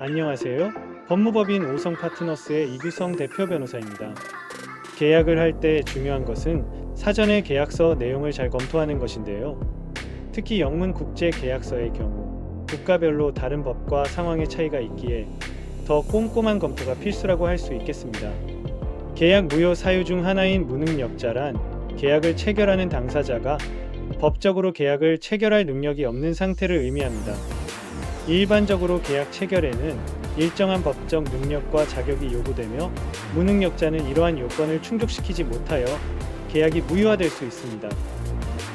안녕하세요. 법무법인 오성 파트너스의 이규성 대표 변호사입니다. 계약을 할 때 중요한 것은 사전에 계약서 내용을 잘 검토하는 것인데요. 특히 영문 국제 계약서의 경우 국가별로 다른 법과 상황의 차이가 있기에 더 꼼꼼한 검토가 필수라고 할 수 있겠습니다. 계약 무효 사유 중 하나인 무능력자란 계약을 체결하는 당사자가 법적으로 계약을 체결할 능력이 없는 상태를 의미합니다. 일반적으로 계약 체결에는 일정한 법적 능력과 자격이 요구되며 무능력자는 이러한 요건을 충족시키지 못하여 계약이 무효화될 수 있습니다.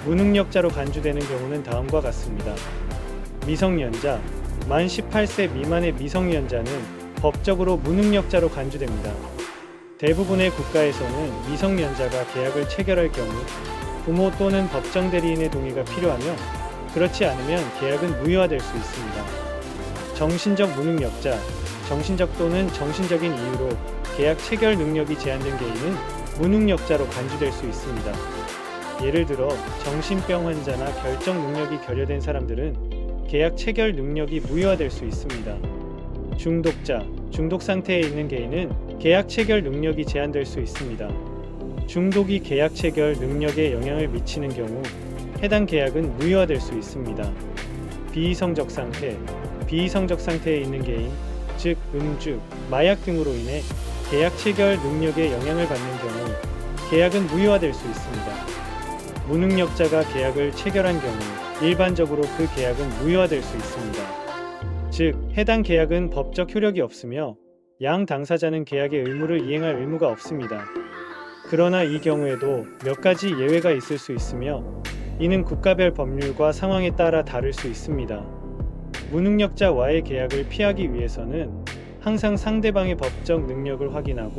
무능력자로 간주되는 경우는 다음과 같습니다. 미성년자, 만 18세 미만의 미성년자는 법적으로 무능력자로 간주됩니다. 대부분의 국가에서는 미성년자가 계약을 체결할 경우 부모 또는 법정 대리인의 동의가 필요하며 그렇지 않으면 계약은 무효화될 수 있습니다. 정신적 무능력자, 정신적 또는 정신적인 이유로 계약 체결 능력이 제한된 개인은 무능력자로 간주될 수 있습니다. 예를 들어 정신병 환자나 결정 능력이 결여된 사람들은 계약 체결 능력이 무효화될 수 있습니다. 중독자, 중독 상태에 있는 개인은 계약 체결 능력이 제한될 수 있습니다. 중독이 계약 체결 능력에 영향을 미치는 경우 해당 계약은 무효화될 수 있습니다. 비이성적 상태, 비이성적 상태에 있는 개인, 즉 음주, 마약 등으로 인해 계약 체결 능력에 영향을 받는 경우 계약은 무효화될 수 있습니다. 무능력자가 계약을 체결한 경우 일반적으로 그 계약은 무효화될 수 있습니다. 즉, 해당 계약은 법적 효력이 없으며 양 당사자는 계약의 의무를 이행할 의무가 없습니다. 그러나 이 경우에도 몇 가지 예외가 있을 수 있으며 이는 국가별 법률과 상황에 따라 다를 수 있습니다. 무능력자와의 계약을 피하기 위해서는 항상 상대방의 법적 능력을 확인하고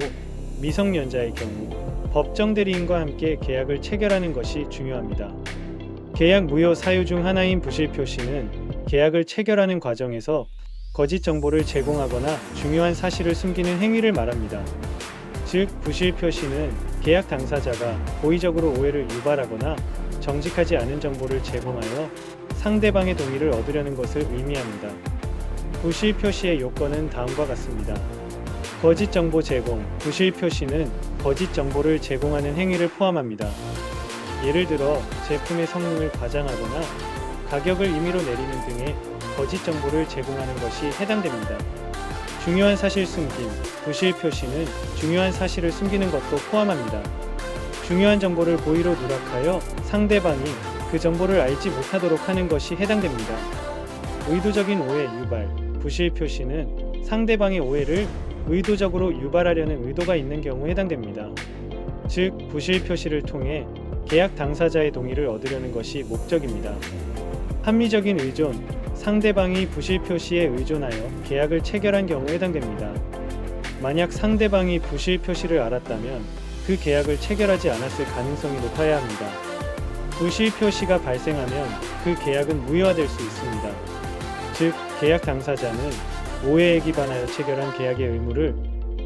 미성년자의 경우 법정 대리인과 함께 계약을 체결하는 것이 중요합니다. 계약 무효 사유 중 하나인 부실 표 시는 계약을 체결하는 과정에서 거짓 정보를 제공하거나 중요한 사실을 숨기는 행위를 말합니다. 즉, 부실 표 시는 계약 당사자가 고의적으로 오해를 유발하거나 정직하지 않은 정보를 제공하여 상대방의 동의를 얻으려는 것을 의미합니다. 부실 표시의 요건은 다음과 같습니다. 거짓 정보 제공, 부실 표시는 거짓 정보를 제공하는 행위를 포함합니다. 예를 들어 제품의 성능을 과장하거나 가격을 임의로 내리는 등의 거짓 정보를 제공하는 것이 해당됩니다. 중요한 사실 숨김, 부실 표시는 중요한 사실을 숨기는 것도 포함합니다. 중요한 정보를 고의로 누락하여 상대방이 그 정보를 알지 못하도록 하는 것이 해당됩니다. 의도적인 오해 유발, 부실 표시는 상대방의 오해를 의도적으로 유발하려는 의도가 있는 경우 해당됩니다. 즉, 부실 표시를 통해 계약 당사자의 동의를 얻으려는 것이 목적입니다. 합리적인 의존, 상대방이 부실 표시에 의존하여 계약을 체결한 경우 해당됩니다. 만약 상대방이 부실 표시를 알았다면 그 계약을 체결하지 않았을 가능성이 높아야 합니다. 부실 표시가 발생하면 그 계약은 무효화될 수 있습니다. 즉, 계약 당사자는 오해에 기반하여 체결한 계약의 의무를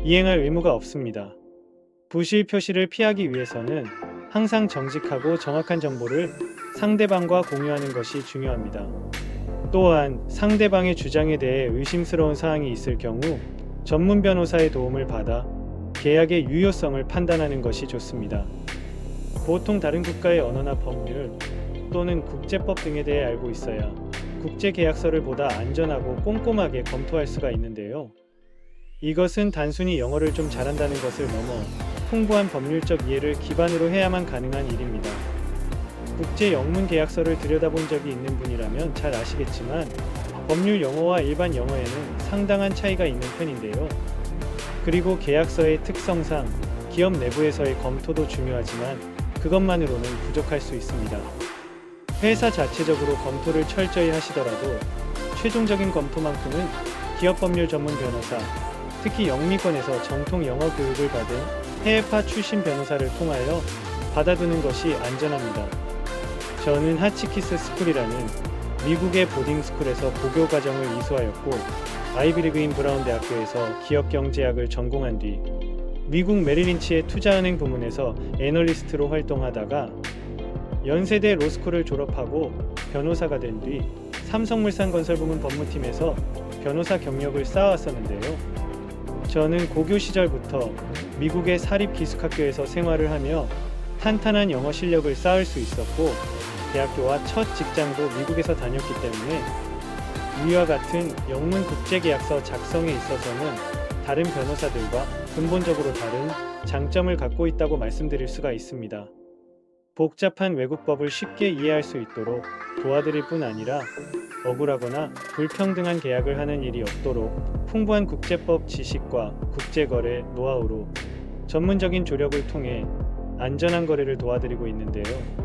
이행할 의무가 없습니다. 부실 표시를 피하기 위해서는 항상 정직하고 정확한 정보를 상대방과 공유하는 것이 중요합니다. 또한 상대방의 주장에 대해 의심스러운 사항이 있을 경우 전문 변호사의 도움을 받아 계약의 유효성을 판단하는 것이 좋습니다. 보통 다른 국가의 언어나 법률 또는 국제법 등에 대해 알고 있어야 국제 계약서를 보다 안전하고 꼼꼼하게 검토할 수가 있는데요. 이것은 단순히 영어를 좀 잘한다는 것을 넘어 풍부한 법률적 이해를 기반으로 해야만 가능한 일입니다. 국제 영문 계약서를 들여다본 적이 있는 분이라면 잘 아시겠지만 법률 영어와 일반 영어에는 상당한 차이가 있는 편인데요. 그리고 계약서의 특성상 기업 내부에서의 검토도 중요하지만 그것만으로는 부족할 수 있습니다. 회사 자체적으로 검토를 철저히 하시더라도 최종적인 검토만큼은 기업 법률 전문 변호사, 특히 영미권에서 정통 영어 교육을 받은 해외파 출신 변호사를 통하여 받아두는 것이 안전합니다. 저는 하치키스 스쿨이라는 미국의 보딩 스쿨에서 고교 과정을 이수하였고 아이비리그인 브라운 대학교에서 기업 경제학을 전공한 뒤 미국 메리린치의 투자은행 부문에서 애널리스트로 활동하다가 연세대 로스쿨을 졸업하고 변호사가 된 뒤 삼성물산건설부문 법무팀에서 변호사 경력을 쌓아왔었는데요. 저는 고교 시절부터 미국의 사립 기숙학교에서 생활을 하며 탄탄한 영어 실력을 쌓을 수 있었고 대학교와 첫 직장도 미국에서 다녔기 때문에 이와 같은 영문 국제계약서 작성에 있어서는 다른 변호사들과 근본적으로 다른 장점을 갖고 있다고 말씀드릴 수가 있습니다. 복잡한 외국법을 쉽게 이해할 수 있도록 도와드릴 뿐 아니라 억울하거나 불평등한 계약을 하는 일이 없도록 풍부한 국제법 지식과 국제거래 노하우로 전문적인 조력을 통해 안전한 거래를 도와드리고 있는데요.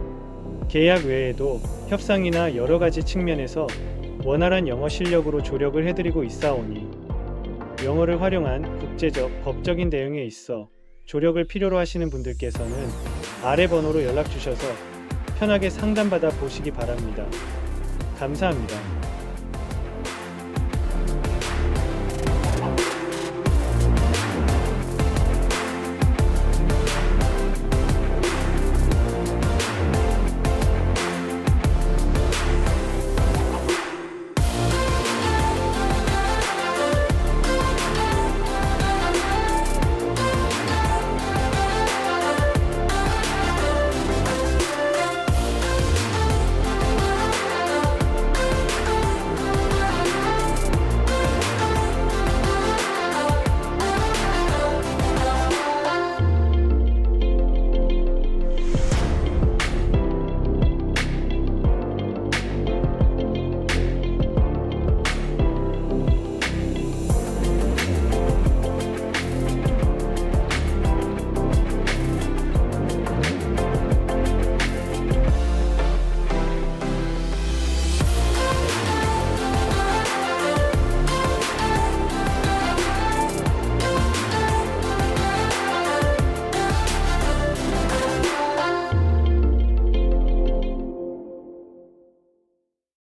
계약 외에도 협상이나 여러 가지 측면에서 원활한 영어 실력으로 조력을 해드리고 있사오니 영어를 활용한 국제적 법적인 내용에 있어 조력을 필요로 하시는 분들께서는 아래 번호로 연락 주셔서 편하게 상담받아 보시기 바랍니다. 감사합니다.